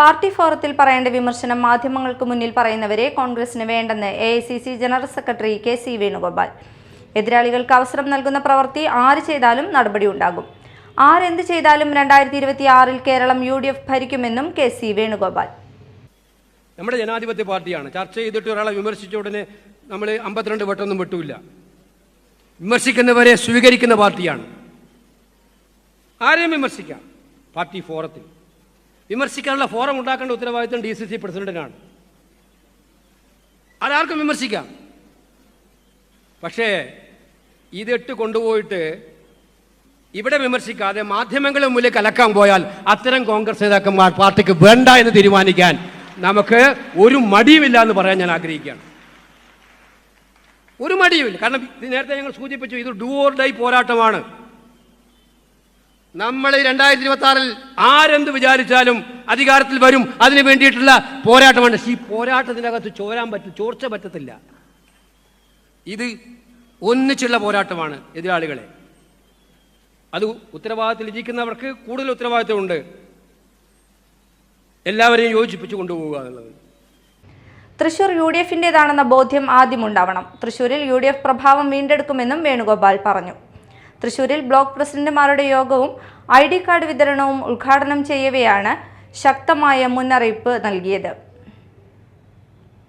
Party ഫോറത്തിൽ പറയേണ്ട വിമർശനം മാധ്യമങ്ങൾക്ക് മുന്നിൽ പറയുന്നവരെ കോൺഗ്രസിന് വേണ്ടെന്ന് a general secretary K C Venugopal. എതിരാളികൾക്ക് അവസരം നൽകുന്ന പ്രവൃത്തി ആര് ചെയ്താലും നടപടിയുണ്ടാകും ആരെന്ത് ചെയ്താലും രണ്ടായിരത്തി ഇരുപത്തി ആറിൽ കേരളം യു ഡി എഫ് ഭരിക്കുമെന്നും കെ സി വേണുഗോപാൽ. നമ്മുടെ ജനാധിപത്യ പാർട്ടിയാണ്. ചർച്ച ചെയ്തിട്ട് ഒരാളെ വിമർശിച്ച ഉടനെ നമ്മൾ അമ്പത്തിരണ്ട് വട്ടൊന്നും വിട്ടൂല വിമർശിക്കുന്നവരെ സ്വീകരിക്കുന്ന പാർട്ടിയാണ്. ആരെയും വിമർശിക്കാം. പാർട്ടി ഫോറത്തിൽ. വിമർശിക്കാനുള്ള ഫോറം ഉണ്ടാക്കേണ്ട ഉത്തരവാദിത്വം ഡി സി സി പ്രസിഡന്റിനാണ്. അതാർക്കും വിമർശിക്കാം. പക്ഷേ ഇതിട്ട് കൊണ്ടുപോയിട്ട് ഇവിടെ വിമർശിക്കാതെ മാധ്യമങ്ങളുടെ മുന്നിൽ കലക്കാൻ പോയാൽ അത്തരം കോൺഗ്രസ് നേതാക്കന്മാർ പാർട്ടിക്ക് വേണ്ട എന്ന് തീരുമാനിക്കാൻ നമുക്ക് ഒരു മടിയുമില്ല എന്ന് പറയാൻ ഞാൻ ആഗ്രഹിക്കുകയാണ്. ഒരു മടിയുമില്ല. കാരണം നേരത്തെ ഞങ്ങൾ സൂചിപ്പിച്ചു ഇത് ഡു ഓർ ഡൈ പോരാട്ടമാണ്. നമ്മൾ രണ്ടായിരത്തി ഇരുപത്തി ആറിൽ ആരെന്ത് വിചാരിച്ചാലും അധികാരത്തിൽ വരും. അതിന് വേണ്ടിയിട്ടുള്ള പോരാട്ടമാണ്. ഈ പോരാട്ടത്തിനകത്ത് ചോരാൻ പറ്റും ചോർച്ച പറ്റത്തില്ല. ഇത് ഒന്നിച്ചുള്ള പോരാട്ടമാണ് എതിരാളികളെ. അത് ഉത്തരവാദിത്തത്തിൽ ഇരിക്കുന്നവർക്ക് കൂടുതൽ ഉത്തരവാദിത്തമുണ്ട്. എല്ലാവരെയും യോജിപ്പിച്ചു കൊണ്ടുപോവുക എന്നുള്ളത്. തൃശൂർ യു ഡി എഫിന്റെതാണെന്ന ബോധ്യം ആദ്യമുണ്ടാവണം തൃശൂരിൽ യു ഡി എഫ് പ്രഭാവം വീണ്ടെടുക്കുമെന്നും വേണുഗോപാൽ പറഞ്ഞു. തൃശൂരിൽ ബ്ലോക്ക് പ്രസിഡന്റുമാരുടെ യോഗവും ഐ കാർഡ് വിതരണവും ഉദ്ഘാടനം ചെയ്യവെയാണ് ശക്തമായ മുന്നറിയിപ്പ് നൽകിയത്